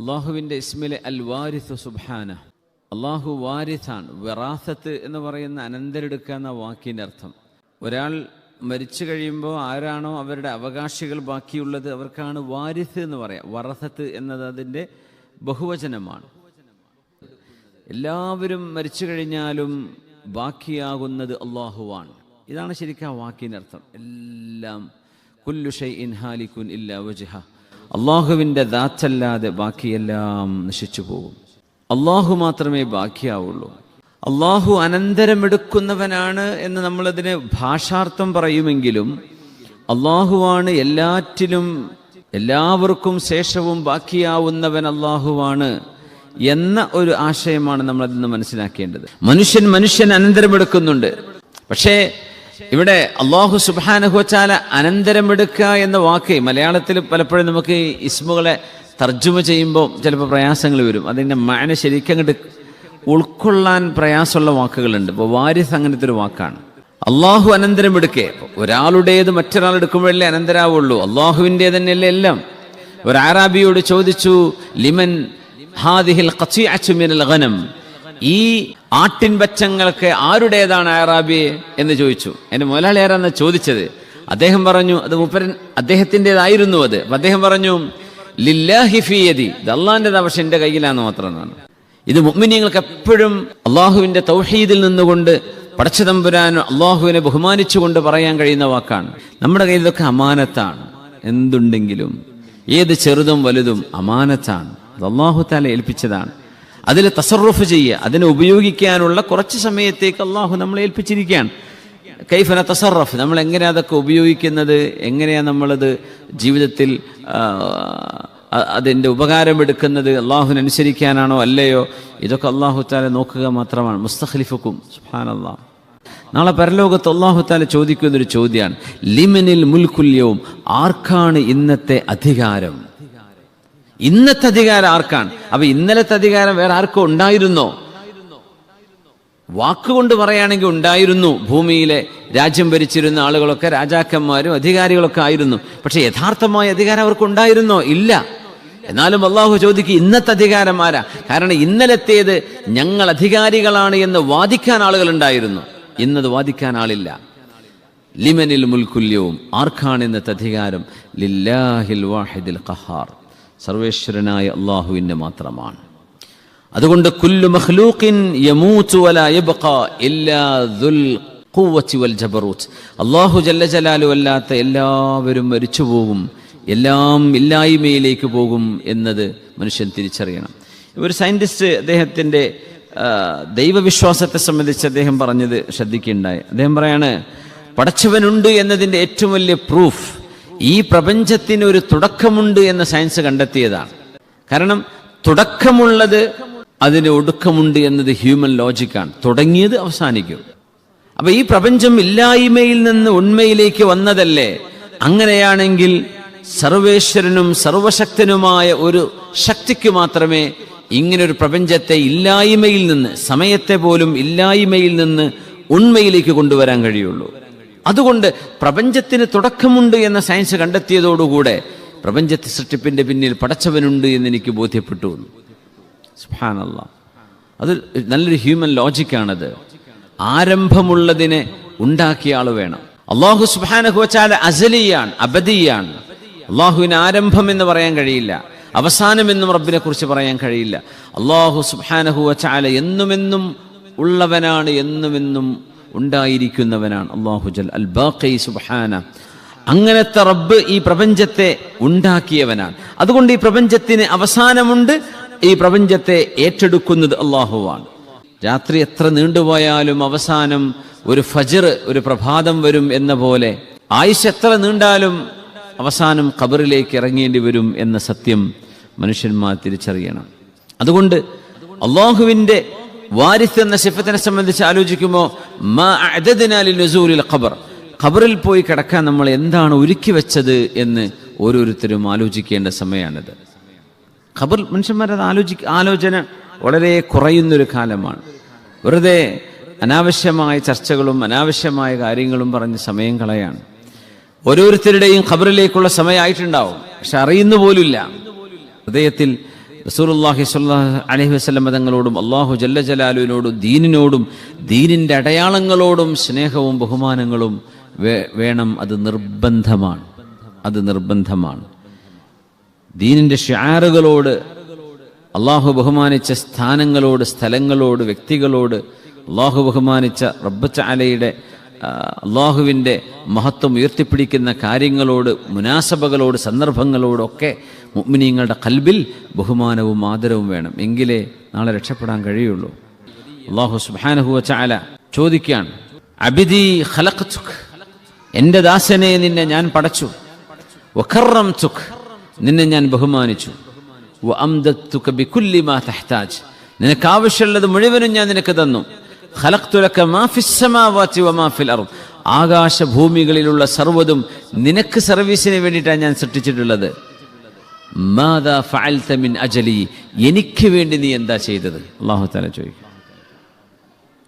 അള്ളാഹുവിന്റെ ഇസ്മിലെ അൽ വാരിസ് സുബാന അള്ളാഹു വാരിസാണ്. വെറാസത്ത് എന്ന് പറയുന്ന അനന്തരെടുക്കുക എന്ന വാക്കിന്റെ അർത്ഥം. ഒരാൾ മരിച്ചു കഴിയുമ്പോൾ ആരാണോ അവരുടെ അവകാശികൾ ബാക്കിയുള്ളത് അവർക്കാണ് വാരിസ് എന്ന് പറയാം. വറസത്ത് എന്നത് അതിന്റെ ബഹുവചനമാണ്. എല്ലാവരും മരിച്ചു കഴിഞ്ഞാലും ബാക്കിയാകുന്നത് അള്ളാഹുവാണ്. ഇതാണ് ശരിക്കും ആ വാക്കിന്റെ അർത്ഥം. എല്ലാം കുല്ലുഷൈ ഇൻഹാലിക്കുൻ ഇല്ല വജഹ. അള്ളാഹുവിന്റെ ദാച്ചല്ലാതെ ബാക്കിയെല്ലാം നശിച്ചു പോകും. അള്ളാഹു മാത്രമേ ബാക്കിയാവുള്ളൂ. അള്ളാഹു അനന്തരമെടുക്കുന്നവനാണ് എന്ന് നമ്മളതിന് ഭാഷാർത്ഥം പറയുമെങ്കിലും അള്ളാഹുവാണ് എല്ലാറ്റിലും എല്ലാവർക്കും ശേഷവും ബാക്കിയാവുന്നവൻ അള്ളാഹുവാണ് എന്ന ഒരു ആശയമാണ് നമ്മൾ അതിൽ നിന്ന് മനസ്സിലാക്കേണ്ടത്. മനുഷ്യൻ മനുഷ്യൻ അനന്തരമെടുക്കുന്നുണ്ട്. പക്ഷേ ഇവിടെ അള്ളാഹു അനന്തരം അനന്തരമെടുക്കുക എന്ന വാക്ക് മലയാളത്തിൽ പലപ്പോഴും നമുക്ക് ഇസ്മുകളെ തർജമ ചെയ്യുമ്പോൾ ചിലപ്പോൾ പ്രയാസങ്ങൾ വരും. അതിന്റെ മാന ശരിക്കും ഉൾക്കൊള്ളാൻ പ്രയാസമുള്ള വാക്കുകളുണ്ട്. ഇപ്പോൾ വാരിസ് അങ്ങനത്തെ ഒരു വാക്കാണ്. അള്ളാഹു അനന്തരം എടുക്കേ. ഒരാളുടേത് മറ്റൊരാൾ എടുക്കുമ്പോഴല്ലേ അനന്തരാവുള്ളൂ. അള്ളാഹുവിന്റെ തന്നെയല്ലേ എല്ലാം. ഒരു ആറാബിയോട് ചോദിച്ചു ലിമൻ ഹാദിഹിൽ ഗനം? ഈ ആട്ടിൻ ബച്ചങ്ങൾക്ക് ആരുടേതാണ് അയറാബി എന്ന് ചോദിച്ചു. എന്റെ മുതലാളി ആരാന്ന് ചോദിച്ചത്? അദ്ദേഹം പറഞ്ഞു അത് മുപ്പരൻ അദ്ദേഹത്തിന്റെതായിരുന്നു അത്. അദ്ദേഹം പറഞ്ഞു ലില്ലാഹി ഫിയതി ഇത് അള്ളാഹിന്റെതാ പക്ഷെ എന്റെ കയ്യിലാന്ന് മാത്രമാണ്. ഇത് മുഅ്മിനീങ്ങൾക്ക് എപ്പോഴും അള്ളാഹുവിന്റെ തൗഹീദിൽ നിന്നുകൊണ്ട് പടച്ചതമ്പുരാൻ അള്ളാഹുവിനെ ബഹുമാനിച്ചുകൊണ്ട് പറയാൻ കഴിയുന്ന വാക്കാണ്. നമ്മുടെ കയ്യിലൊക്കെ അമാനത്താണ്. എന്തുണ്ടെങ്കിലും ഏത് ചെറുതും വലുതും അമാനത്താണ്. അത് അള്ളാഹു താല ഏൽപ്പിച്ചതാണ്. അതിൽ തസറുഫ് ചെയ്യുക അതിനെ ഉപയോഗിക്കാനുള്ള കുറച്ച് സമയത്തേക്ക് അള്ളാഹു നമ്മളെ ഏൽപ്പിച്ചിരിക്കുകയാണ്. കൈഫന തസറഫ് നമ്മൾ എങ്ങനെയാണ് അതൊക്കെ ഉപയോഗിക്കുന്നത് എങ്ങനെയാണ് നമ്മളത് ജീവിതത്തിൽ അതിന്റെ ഉപകാരം അതിന്റെ ഉപകാരമെടുക്കുന്നത് അള്ളാഹുവിനനുസരിക്കാനാണോ അല്ലയോ ഇതൊക്കെ അള്ളാഹു താല നോക്കുക മാത്രമാണ്. മുസ്തഖലിഫുക്കും സുഹാൻ അള്ളാഹ് നാളെ പരലോകത്ത് അള്ളാഹു താല ചോദിക്കുന്നൊരു ചോദ്യമാണ് ലിമനിൽ മുൽക്കുല്യവും ആർക്കാണ് ഇന്നത്തെ അധികാരം? ഇന്നത്തെ അധികാരം ആർക്കാണ്? അപ്പൊ ഇന്നലത്തെ അധികാരം വേറെ ആർക്കും ഉണ്ടായിരുന്നോ? വാക്കുകൊണ്ട് പറയുകയാണെങ്കിൽ ഉണ്ടായിരുന്നു. ഭൂമിയിലെ രാജ്യം ഭരിച്ചിരുന്ന ആളുകളൊക്കെ രാജാക്കന്മാരും അധികാരികളൊക്കെ ആയിരുന്നു. പക്ഷെ യഥാർത്ഥമായ അധികാരം അവർക്ക് ഉണ്ടായിരുന്നോ? ഇല്ല. എന്നാലും അള്ളാഹു ചോദിക്കും ഇന്നത്തെ അധികാരം ആരാ? കാരണം ഇന്നലത്തേത് ഞങ്ങൾ അധികാരികളാണ് എന്ന് വാദിക്കാൻ ആളുകൾ ഉണ്ടായിരുന്നു. ഇന്നത് വാദിക്കാൻ ആളില്ല. ലിമനിൽ മുൽക്കുല്യവും ആർക്കാണ് ഇന്നത്തെ അധികാരം? ലില്ലാഹിൽ വാഹിദിൽ ഖഹാർ. സർവേശ്വരനായ അള്ളാഹുവിന് മാത്രമാണ്. അതുകൊണ്ട് കുല്ലു ജബറൂത്ത്. അല്ലാഹു ജല്ല ജലാലു അല്ലാത്ത എല്ലാവരും മരിച്ചു പോകും എല്ലാം ഇല്ലായ്മയിലേക്ക് പോകും എന്നത് മനുഷ്യൻ തിരിച്ചറിയണം. ഒരു സയന്റിസ്റ്റ് അദ്ദേഹത്തിന്റെ ദൈവവിശ്വാസത്തെ സംബന്ധിച്ച് അദ്ദേഹം പറഞ്ഞത് ശ്രദ്ധിക്കുകയുണ്ടായി അദ്ദേഹം പറയാണ് പടച്ചവനുണ്ട് എന്നതിന്റെ ഏറ്റവും വലിയ പ്രൂഫ് ഈ പ്രപഞ്ചത്തിന് ഒരു തുടക്കമുണ്ട് എന്ന് സയൻസ് കണ്ടെത്തിയതാണ്. കാരണം തുടക്കമുള്ളത് അതിന് ഒടുക്കമുണ്ട് എന്നത് ഹ്യൂമൻ ലോജിക്കാണ്. തുടങ്ങിയത് അവസാനിക്കും. അപ്പൊ ഈ പ്രപഞ്ചം ഇല്ലായ്മയിൽ നിന്ന് ഉണ്മയിലേക്ക് വന്നതല്ലേ? അങ്ങനെയാണെങ്കിൽ സർവേശ്വരനും സർവശക്തനുമായ ഒരു ശക്തിക്ക് മാത്രമേ ഇങ്ങനെ ഒരു പ്രപഞ്ചത്തെ ഇല്ലായ്മയിൽ നിന്ന് സമയത്തെ പോലും ഇല്ലായ്മയിൽ നിന്ന് ഉണ്മയിലേക്ക് കൊണ്ടുവരാൻ കഴിയുള്ളൂ. അതുകൊണ്ട് പ്രപഞ്ചത്തിന് തുടക്കമുണ്ട് എന്ന സയൻസ് കണ്ടെത്തിയതോടുകൂടെ പ്രപഞ്ചത്തെ സൃഷ്ടിപ്പിന്റെ പിന്നിൽ പടച്ചവനുണ്ട് എന്ന് എനിക്ക് ബോധ്യപ്പെട്ടു. സുഹാനല്ല അത് നല്ലൊരു ഹ്യൂമൻ ലോജിക്കാണത് ആരംഭമുള്ളതിനെ ഉണ്ടാക്കിയ ആൾ വേണം. അള്ളാഹു സുബാനഹു വച്ചാൽ അസലിയാണ് അബദിയാണ്. അള്ളാഹുവിന് ആരംഭം എന്ന് പറയാൻ കഴിയില്ല. അവസാനം എന്നും റബ്ബിനെ കുറിച്ച് പറയാൻ കഴിയില്ല. അള്ളാഹു സുഹാനഹു വച്ചാല എന്നുമെന്നും ഉള്ളവനാണ് എന്നുമെന്നും ഉണ്ടായിരിക്കുന്നവനാണ് അള്ളാഹുജൽ അൽ ബാഖി സുബാന അങ്ങനത്തെ റബ്ബ് ഈ പ്രപഞ്ചത്തെ ഉണ്ടാക്കിയവനാണ്. അതുകൊണ്ട് ഈ പ്രപഞ്ചത്തിന് അവസാനമുണ്ട് ഈ പ്രപഞ്ചത്തെ ഏറ്റെടുക്കുന്നത് അള്ളാഹുവാണ് രാത്രി എത്ര നീണ്ടുപോയാലും അവസാനം ഒരു ഫജർ ഒരു പ്രഭാതം വരും എന്ന പോലെ. ആയുഷ് എത്ര നീണ്ടാലും അവസാനം ഖബറിലേക്ക് ഇറങ്ങേണ്ടി വരും എന്ന സത്യം മനുഷ്യന്മാർ തിരിച്ചറിയണം. അതുകൊണ്ട് അള്ളാഹുവിന്റെ വാരിസ് എന്ന സിഫത്തിനെ സംബന്ധിച്ച് ആലോചിക്കുമ്പോൾ ഖബർ. ഖബറിൽ പോയി കിടക്കാൻ നമ്മൾ എന്താണ് ഒരുക്കി വെച്ചത് എന്ന് ഓരോരുത്തരും ആലോചിക്കേണ്ട സമയമാണിത്. ഖബർ മനുഷ്യന്മാരത് ആലോചി ആലോചന വളരെ കുറയുന്നൊരു കാലമാണ്. വെറുതെ അനാവശ്യമായ ചർച്ചകളും അനാവശ്യമായ കാര്യങ്ങളും പറഞ്ഞ് സമയം കളയാണ്. ഓരോരുത്തരുടെയും ഖബറിലേക്കുള്ള സമയമായിട്ടുണ്ടാവും. പക്ഷെ അറിയുന്നു പോലുമില്ല. ഹൃദയത്തിൽ സ്വല്ലല്ലാഹു അലൈഹി വസല്ലം തങ്ങളോടും അള്ളാഹു ജല്ല ജലാലുവിനോടും ദീനിനോടും ദീനിന്റെ അടയാളങ്ങളോടും സ്നേഹവും ബഹുമാനങ്ങളും വേണം അത് നിർബന്ധമാണ്. അത് നിർബന്ധമാണ്. ദീനിന്റെ ഷാറുകളോട് അള്ളാഹു ബഹുമാനിച്ച സ്ഥാനങ്ങളോട് സ്ഥലങ്ങളോട് വ്യക്തികളോട് അള്ളാഹു ബഹുമാനിച്ച റബ്ബച്ച അലയുടെ അള്ളാഹുവിന്റെ മഹത്വം ഉയർത്തിപ്പിടിക്കുന്ന കാര്യങ്ങളോട് മുനാസബകളോട് സന്ദർഭങ്ങളോടൊക്കെ മുഅ്മിനീങ്ങളുടെ കൽബിൽ ബഹുമാനവും ആദരവും വേണം. എങ്കിലേ നാളെ രക്ഷപ്പെടാൻ കഴിയുള്ളൂ. അള്ളാഹു സുബാനഹുവ ചാല ചോദിക്കുകയാണ് അബിദി ഖലഖ്തുക് എന്റെ ദാസനെ നിന്നെ ഞാൻ പടച്ചു. വഖറം നിന്നെ ഞാൻ ബഹുമാനിച്ചു. നിനക്കാവശ്യമുള്ളത് തഹ്താജ് നിനക്ക് മുഴുവനും ഞാൻ നിനക്ക് തന്നു. ഖലഖ്തുലക മാ ഫിസ് സമാവാതി വമാ ഫിൽ അർദ്. ആകാശഭൂമികളിലുള്ള സർവതും നിനക്ക് സർവീസിന് വേണ്ടിയിട്ടാണ് ഞാൻ സൃഷ്ടിച്ചിട്ടുള്ളത്. മാദാ ഫഅൽത മിൻ അജലി. എനിക്ക് വേണ്ടി നീ എന്താ ചെയ്തത്? അല്ലാഹു തആല ചോദിക്കും.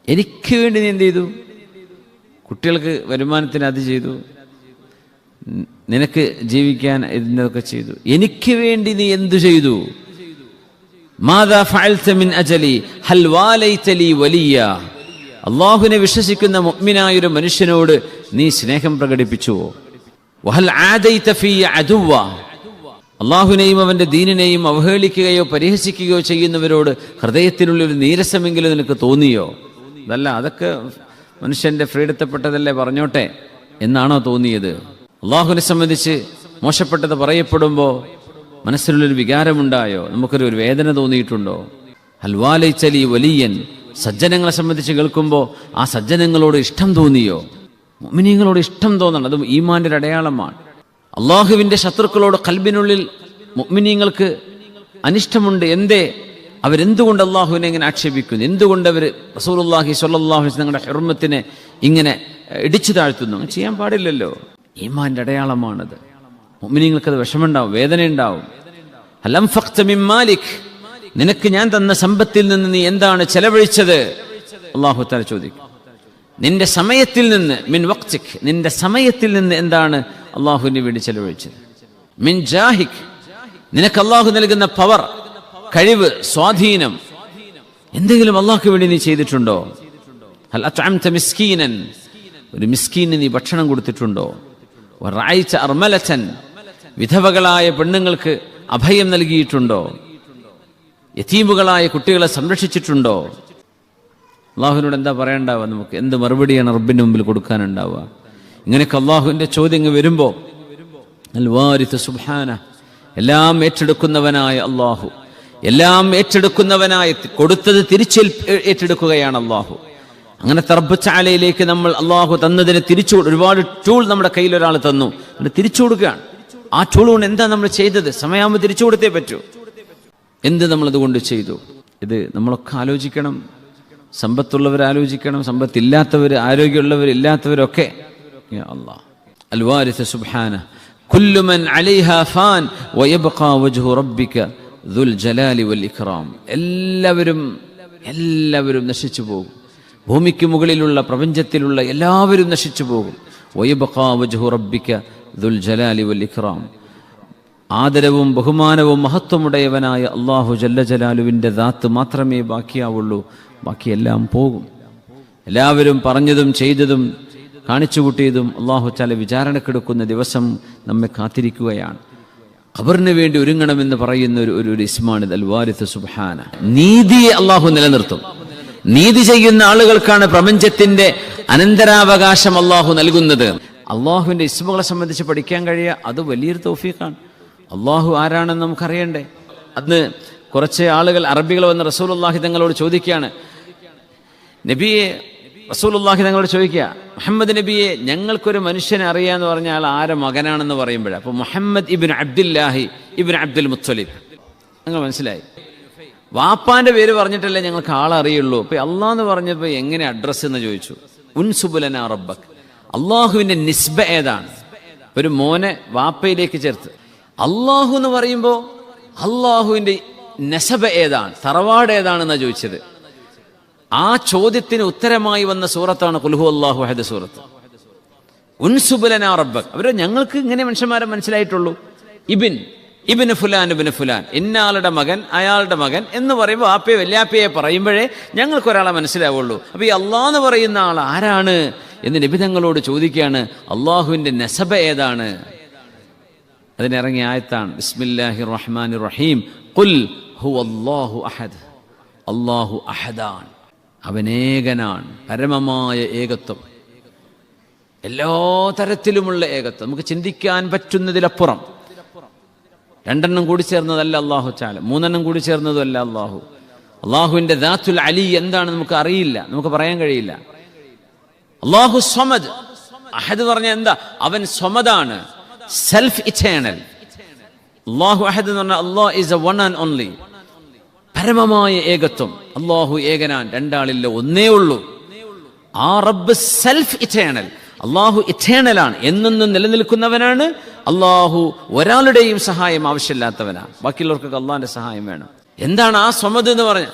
എനിക്ക് വേണ്ടി നീ എന്ത് ചെയ്തു? കുട്ടികൾക്ക് വരുമാനത്തിന് അത് ചെയ്തു. നിനക്ക് ജീവിക്കാൻ ഇതിനൊക്കെ ചെയ്തു. എനിക്ക് വേണ്ടി നീ എന്തു ചെയ്തു? മാതാ ഫഅൽത മിൻ അജലി. ഹൽ വാലൈതലി വലിയ. അള്ളാഹുവിനെ വിശ്വസിക്കുന്ന മുഗ്മിനായൊരു മനുഷ്യനോട് നീ സ്നേഹം പ്രകടിപ്പിച്ചുവോ? വഹൽ അദുവ അള്ളാഹുവിനെയും അവന്റെ ദീനിനെയും അവഹേളിക്കുകയോ പരിഹസിക്കുകയോ ചെയ്യുന്നവരോട് ഹൃദയത്തിനുള്ളിൽ ഒരു നീരസമെങ്കിലും നിനക്ക് തോന്നിയോ? അതല്ല അതൊക്കെ മനുഷ്യന്റെ ഫ്രീഡത്തെപ്പെട്ടതല്ലേ പറഞ്ഞോട്ടെ? എന്നാണോ തോന്നിയത്? അള്ളാഹുവിനെ സംബന്ധിച്ച് മോശപ്പെട്ടത് പറയപ്പെടുമ്പോൾ മനസ്സിനുള്ളൊരു വികാരമുണ്ടായോ? നമുക്കൊരു വേദന തോന്നിയിട്ടുണ്ടോ? ഹൽവാലൈച്ചലി വലിയൻ. സജ്ജനങ്ങളെ സംബന്ധിച്ച് കേൾക്കുമ്പോൾ ആ സജ്ജനങ്ങളോട് ഇഷ്ടം തോന്നിയോ? മുഅ്മിനീങ്ങളോട് ഇഷ്ടം തോന്നണം. അത് ഈമാന്റെ ഒരു അടയാളമാണ്. അള്ളാഹുവിന്റെ ശത്രുക്കളോട് കൽബിനുള്ളിൽ മുഅ്മിനീങ്ങൾക്ക് അനിഷ്ടമുണ്ട്. എന്തേ? അവരെന്തുകൊണ്ട് അള്ളാഹുവിനെ ഇങ്ങനെ ആക്ഷേപിക്കുന്നു? എന്തുകൊണ്ട് അവർ റസൂലുള്ളാഹി സ്വല്ലാഹു തങ്ങളുടെ ഹെർമത്തിനെ ഇങ്ങനെ ഇടിച്ചു താഴ്ത്തുന്നു? ചെയ്യാൻ പാടില്ലല്ലോ. ഈമാന്റെ അടയാളമാണത്. മുഅ്മിനീങ്ങൾക്ക് അത് വിഷമുണ്ടാവും വേദനയുണ്ടാവും. അലം ഫഖ്ത മിം മാലിക്? നിനക്ക് ഞാൻ തന്ന സമ്പത്തിൽ നിന്ന് നീ എന്താണ് ചെലവഴിച്ചത്? അള്ളാഹു തആല ചോദിക്കും. നിന്റെ സമയത്തിൽ നിന്ന് മിൻ വക്തിക് നിന്റെ സമയത്തിൽ നിന്ന് എന്താണ് അള്ളാഹുവിന് വേണ്ടി ചെലവഴിച്ചത്? മിൻ ജാഹിക് നിനക്ക് അള്ളാഹു നൽകുന്ന പവർ കഴിവ് സ്വാധീനം എന്തെങ്കിലും അള്ളാഹ്ക്ക് വേണ്ടി നീ ചെയ്തിട്ടുണ്ടോ? മിസ്കീനൻ ഒരു മിസ്കീന് നീ ഭക്ഷണം കൊടുത്തിട്ടുണ്ടോ? അർമലതൻ വിധവകളായ പെണ്ണുങ്ങൾക്ക് അഭയം നൽകിയിട്ടുണ്ടോ? യതീമുകളായ കുട്ടികളെ സംരക്ഷിച്ചിട്ടുണ്ടോ? അള്ളാഹുവിനോട് എന്താ പറയണ്ടാവുക നമുക്ക്? എന്ത് മറുപടിയാണ് റബ്ബിന്റെ മുമ്പിൽ കൊടുക്കാനുണ്ടാവുക? ഇങ്ങനെയൊക്കെ അള്ളാഹുവിന്റെ ചോദ്യങ്ങൾ അൽവാരിത്ത് സുബ്ഹാന എല്ലാം ഏറ്റെടുക്കുന്നവനായ അള്ളാഹു. എല്ലാം ഏറ്റെടുക്കുന്നവനായ കൊടുത്തത് തിരിച്ചേൽ ഏറ്റെടുക്കുകയാണ് അള്ളാഹു. അങ്ങനെ തർബച്ചാലയിലേക്ക് നമ്മൾ അള്ളാഹു തന്നതിന് തിരിച്ചു ഒരുപാട് ടൂൾ നമ്മുടെ കയ്യിൽ ഒരാൾ തന്നു. എന്നിട്ട് തിരിച്ചു കൊടുക്കുകയാണ്. ആ ടൂൾ കൊണ്ട് എന്താ നമ്മൾ ചെയ്തത്? സമയാവുമ്പോൾ തിരിച്ചു കൊടുത്തേ പറ്റൂ. എന്ത് നമ്മളതുകൊണ്ട് ചെയ്തു? ഇത് നമ്മളൊക്കെ ആലോചിക്കണം. സമ്പത്തുള്ളവർ ആലോചിക്കണം സമ്പത്തില്ലാത്തവർ ആരോഗ്യമുള്ളവർ ഇല്ലാത്തവരൊക്കെ. എല്ലാവരും എല്ലാവരും നശിച്ചു പോകും. ഭൂമിക്ക് മുകളിലുള്ള പ്രപഞ്ചത്തിലുള്ള എല്ലാവരും നശിച്ചു പോകും. ദുൽ ജലാലി വൽ ഇക്റാം ആദരവും ബഹുമാനവും മഹത്വമുടയവനായ അള്ളാഹു ജല്ല ജലാലുവിന്റെ ദാത്ത് മാത്രമേ ബാക്കിയാവുള്ളൂ. ബാക്കിയെല്ലാം പോകും. എല്ലാവരും പറഞ്ഞതും ചെയ്തതും കാണിച്ചു കൂട്ടിയതും അള്ളാഹു ചാല വിചാരണക്കെടുക്കുന്ന ദിവസം നമ്മെ കാത്തിരിക്കുകയാണ്. ഖബറിന് വേണ്ടി ഒരുങ്ങണമെന്ന് പറയുന്ന ഒരു ഒരു- ഒരു ഇസ്മാണിത് അൽവാരിത്ത് സുബാന നീതിയെ അള്ളാഹു നിലനിർത്തും. നീതി ചെയ്യുന്ന ആളുകൾക്കാണ് പ്രപഞ്ചത്തിന്റെ അനന്തരാവകാശം അള്ളാഹു നൽകുന്നത്. അള്ളാഹുവിന്റെ ഇസ്മുകളെ സംബന്ധിച്ച് പഠിക്കാൻ കഴിയുക അത് വലിയൊരു തൗഫീഖാണ്. അള്ളാഹു ആരാണെന്ന് നമുക്കറിയണ്ടേ? അന്ന് കുറച്ച് ആളുകൾ അറബികൾ വന്ന് റസൂൽ അള്ളാഹി തങ്ങളോട് ചോദിക്കുകയാണ്. നബിയെ റസൂൽ അള്ളാഹി തങ്ങളോട് ചോദിക്കുക മുഹമ്മദ് നബിയെ ഞങ്ങൾക്കൊരു മനുഷ്യനെ അറിയാന്ന് പറഞ്ഞാൽ ആരെ മകനാണെന്ന് പറയുമ്പോഴേ? അപ്പോൾ മുഹമ്മദ് ഇബിൻ അബ്ദുല്ലാഹി ഇബിൻ അബ്ദുൽ മുത്തലിബ്. നിങ്ങൾ മനസ്സിലായി. വാപ്പാന്റെ പേര് പറഞ്ഞിട്ടല്ലേ ഞങ്ങൾക്ക് ആളറിയുള്ളൂ അപ്പോൾ അപ്പൊ അള്ളാന്ന് പറഞ്ഞപ്പോ എങ്ങനെ അഡ്രസ്സ് എന്ന് ചോദിച്ചു. ഉൻസുബുലന റബ്ബക്. അള്ളാഹുവിന്റെ നിസ്ബ ഏതാണ്? ഒരു മോനെ വാപ്പയിലേക്ക് ചേർത്ത്. അള്ളാഹു എന്ന് പറയുമ്പോൾ അള്ളാഹുവിന്റെ നെസബ ഏതാണ്? തറവാട് ഏതാണെന്നാണ് ചോദിച്ചത്. ആ ചോദ്യത്തിന് ഉത്തരമായി വന്ന സൂറത്താണ് കുൽഹു അള്ളാഹു അഹദ് സൂറത്ത്. ഉൻസുബുലന റബ്ബക്. അവർ ഞങ്ങൾക്ക് ഇങ്ങനെ മനുഷ്യന്മാരെ മനസ്സിലായിട്ടുള്ളൂ. ഇബിൻ ഇബിന് ഫുലാൻ ഇബിന് ഫുലാൻ. ഇന്നയാളുടെ മകൻ അയാളുടെ മകൻ എന്ന് പറയുമ്പോൾ ആപ്പയെ വല്യാപ്പയെ പറയുമ്പോഴേ ഞങ്ങൾക്ക് ഒരാളെ മനസ്സിലാവുള്ളൂ. അപ്പോൾ ഈ അള്ളാഹ് എന്ന് പറയുന്ന ആൾ ആരാണ്? എന്ന് നിബിധങ്ങളോട് ചോദിക്കുകയാണ്. അള്ളാഹുവിന്റെ നെസബ ഏതാണ്? അതിനിറങ്ങിയ ആയത്താണ്. ബിസ്മില്ലാഹി റഹ്മാൻ റഹീം കുൽ ഹു അല്ലാഹു അഹദ് അള്ളാഹു അഹദാൻ. അവനേകനാണ് പരമമായ ഏകത്വം. എല്ലാ തരത്തിലുമുള്ള ഏകത്വം. നമുക്ക് ചിന്തിക്കാൻ പറ്റുന്നതിലപ്പുറം. രണ്ടെണ്ണം കൂടി ചേർന്നതല്ല അള്ളാഹു ചാല മൂന്നെണ്ണം കൂടി ചേർന്നതല്ല അള്ളാഹു അള്ളാഹുവിന്റെ ദാത്തുൽ അലി എന്താണ് നമുക്ക് അറിയില്ല. നമുക്ക് പറയാൻ കഴിയില്ല. അള്ളാഹു സ്വമദ്. അഹദ് പറഞ്ഞ എന്താ? അവൻ സ്വമദാണ്. സെൽഫ് ഇറ്റേണൽ അള്ളാഹു അഹദ് എന്ന് പറഞ്ഞാൽ Allah is a one and only പരമമായ ഏകത്വം. അള്ളാഹു ഏകനാൻ. രണ്ടാളില്ല ഒന്നേ ഉള്ളൂ. ആ റബ്ബ് സെൽഫ് ഇറ്റേണൽ അള്ളാഹു ഇറ്റേണലാണ് എന്നെന്നും നിലനിൽക്കുന്നവനാണ്. അള്ളാഹു ഒരാളുടെയും സഹായം ആവശ്യമില്ലാത്തവനാണ്. ബാക്കിയുള്ളവർക്ക് അള്ളാഹിന്റെ സഹായം വേണം. എന്താണ് ആ സ്വമത് എന്ന് പറഞ്ഞ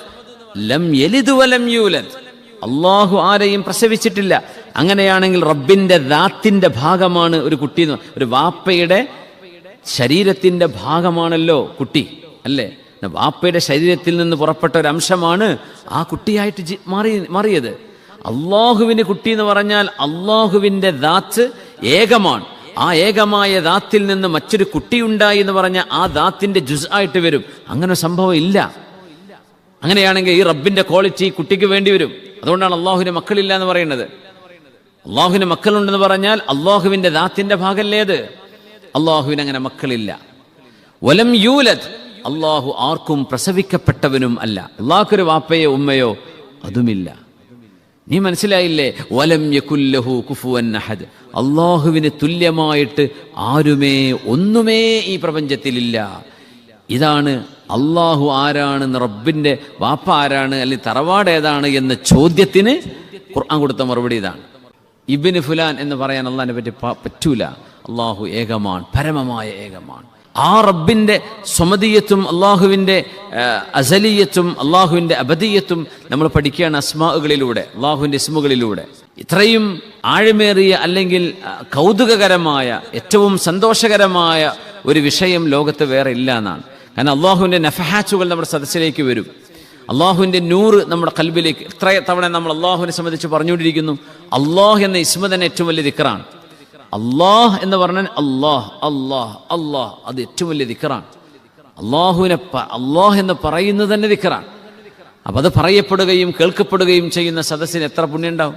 ലം യലിദ് വലം യൂലദ്. അള്ളാഹു ആരെയും പ്രസവിച്ചിട്ടില്ല. അങ്ങനെയാണെങ്കിൽ റബ്ബിന്റെ ദാത്തിന്റെ ഭാഗമാണ് ഒരു കുട്ടി എന്ന് ഒരു വാപ്പയുടെ ശരീരത്തിന്റെ ഭാഗമാണല്ലോ കുട്ടി അല്ലേ? വാപ്പയുടെ ശരീരത്തിൽ നിന്ന് പുറപ്പെട്ട ഒരു അംശമാണ് ആ കുട്ടിയായിട്ട് മാറി മാറിയത്. അള്ളാഹുവിന് കുട്ടി എന്ന് പറഞ്ഞാൽ അള്ളാഹുവിന്റെ ദാത്ത് ഏകമാണ്. ആ ഏകമായ ദാത്തിൽ നിന്ന് മറ്റൊരു കുട്ടി ഉണ്ടായി എന്ന് പറഞ്ഞ ആ ദാത്തിന്റെ ജുസ് ആയിട്ട് വരും. അങ്ങനെ സംഭവം ഇല്ല. അങ്ങനെയാണെങ്കിൽ ഈ റബ്ബിന്റെ ക്വാളിറ്റി കുട്ടിക്ക് വേണ്ടി വരും. അതുകൊണ്ടാണ് അള്ളാഹുവിന് മക്കളില്ല എന്ന് പറയുന്നത്. അള്ളാഹുവിന് മക്കളുണ്ടെന്ന് പറഞ്ഞാൽ അള്ളാഹുവിന്റെ ദാത്തിന്റെ ഭാഗല്ലേത് അള്ളാഹുവിന് അങ്ങനെ മക്കളില്ല. വലം യൂലത് അള്ളാഹു ആർക്കും പ്രസവിക്കപ്പെട്ടവനും അല്ല. അള്ളാഹുക്കൊരു വാപ്പയോ ഉമ്മയോ അതുമില്ല. നീ മനസ്സിലായില്ലേ? വലം യകുല്ലഹു കുഫുവൻ അഹദ്. അള്ളാഹുവിന് തുല്യമായിട്ട് ആരുമേ ഒന്നുമേ ഈ പ്രപഞ്ചത്തിലില്ല. ഇതാണ് അള്ളാഹു ആരാണ് റബ്ബിന്റെ വാപ്പ ആരാണ് അല്ലെങ്കിൽ തറവാട് ഏതാണ് എന്ന ചോദ്യത്തിന് ഖുർആൻ കൊടുത്ത മറുപടി ഇതാണ്. ഇബിന് ഫുലാൻ എന്ന് പറയാൻ അള്ളാഹിനെ പറ്റി പറ്റൂല. അള്ളാഹു ഏകമാണ് പരമമായ ഏകമാണ്. ആ റബ്ബിന്റെ സ്വമതീയത്വം അള്ളാഹുവിന്റെ അസലീയത്വം അള്ളാഹുവിന്റെ അബദീയത്തും നമ്മൾ പഠിക്കുകയാണ് അസ്മാകളിലൂടെ അള്ളാഹുവിന്റെ ഇസ്മുകളിലൂടെ. ഇത്രയും ആഴമേറിയ അല്ലെങ്കിൽ കൗതുകകരമായ ഏറ്റവും സന്തോഷകരമായ ഒരു വിഷയം ലോകത്ത് വേറെ ഇല്ല എന്നാണ്. കാരണം അള്ളാഹുവിന്റെ നഫഹാച്ചുകൾ നമ്മുടെ സദസ്സിലേക്ക് വരും. അള്ളാഹുവിന്റെ നൂറ് നമ്മുടെ കൽബിലേക്ക് എത്ര തവണ നമ്മൾ അള്ളാഹുവിനെ സംബന്ധിച്ച് പറഞ്ഞുകൊണ്ടിരിക്കുന്നു. അള്ളാഹ് എന്ന ഇസ്മ തന്നെ ഏറ്റവും വലിയ ദിക്കറാണ്. അള്ളാഹ് എന്ന് പറഞ്ഞാൽ അള്ളാഹ് അള്ളാഹ് അള്ളാഹ് അത് ഏറ്റവും വലിയ ദിക്കറാണ്. അള്ളാഹുവിനെ അള്ളാഹ് എന്ന് പറയുന്നത് തന്നെ ദിക്കറാണ്. അപ്പം അത് പറയപ്പെടുകയും കേൾക്കപ്പെടുകയും ചെയ്യുന്ന സദസ്സിന് എത്ര പുണ്യം ഉണ്ടാവും